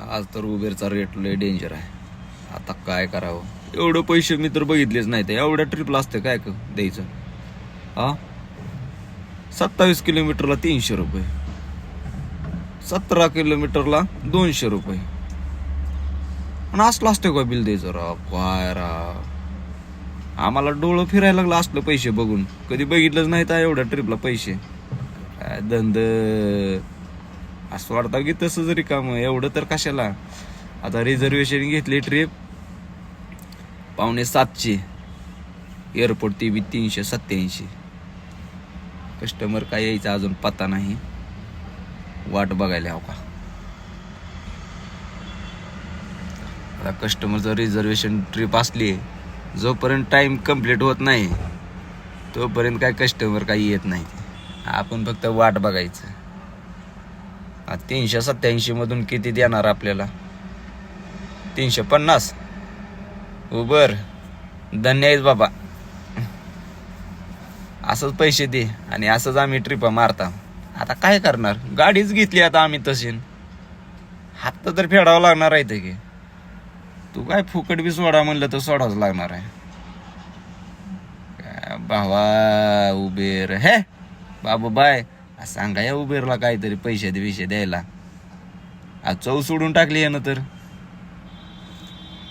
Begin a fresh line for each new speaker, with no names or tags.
आज तर उबेरचा रेट लय डेंजर आहे. आता काय करावं? एवढं पैसे मी तर बघितलेच नाही ते एवढ्या ट्रिपला असतं काय क- द्यायचं? हा? सत्तावीस किलोमीटरला तीनशे रुपये. सतरा किलोमीटरला दोनशे रुपये. आणि असलं असतं का बिल द्यायचं? रा काय रा. आम्हाला डोळं फिरायला लागलं असलं पैसे बघून. कधी बघितलंच नाही तर एवढ्या ट्रिपला पैसे. धंद? असं वाटतं की तसं जरी काम एवढं तर कशाला? आता रिझर्वेशन घेतली ट्रिप पावणे सातशे. एअरपोर्ट ती बी तीनशे सत्याऐंशी कस्टमर काय यायचा अजून पत्ता नाही. वाट बघायला हवं का? आता कस्टमरचं रिझर्वेशन ट्रिप असली जोपर्यंत टाइम कंप्लीट होत नाही तोपर्यंत काय कस्टमर काही येत नाही. आपण फक्त वाट बघायचं. तीनशे सत्याऐंशीमधून किती देणार आपल्याला? तीनशे पन्नास. उबर. धन्य आहेस बाबा. असंच पैसे दे आणि असंच आम्ही ट्रिपा मारता. आता काय करणार? गाडीच घेतली आता आम्ही तशी हात तर फेडावं लागणार आहे ते की. तू काय फुकट बी सोडा म्हणलं तर सोडावंच लागणार आहे. काय भावा उबेर. हे बाबा बाय. सांगा या उबेरला काहीतरी पैसे दे द्यायला. आज चव सोडून टाकली यानं तर.